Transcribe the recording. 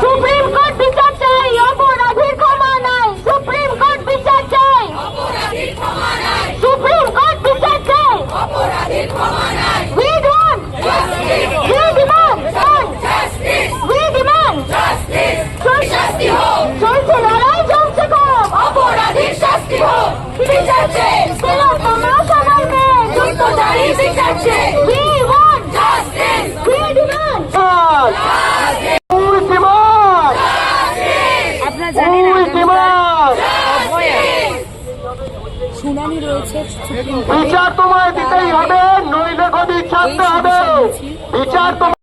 Supreme court বিচার চাই অপরাধীর ক্ষমা নাই সুপ্রিম কোর্ট বিচার চাই সুপ্রিম কোর্ট বিচার চাই We want We demand We demand শাস্তি হোক চলছে লড়াই চলছে খুব অপরাধীর শাস্তি হোক বিচার চাই তোমরা সবাই মেয়ে। যুক্ত We want justice. We demand উইটিমান আপনারা জানেন উইটিমান শুনানি রয়েছে সুপ্রিম কোর্টে বিচার তোমায় দিতেই হবে নইলে গদি ছাড়তে হবে। বিচার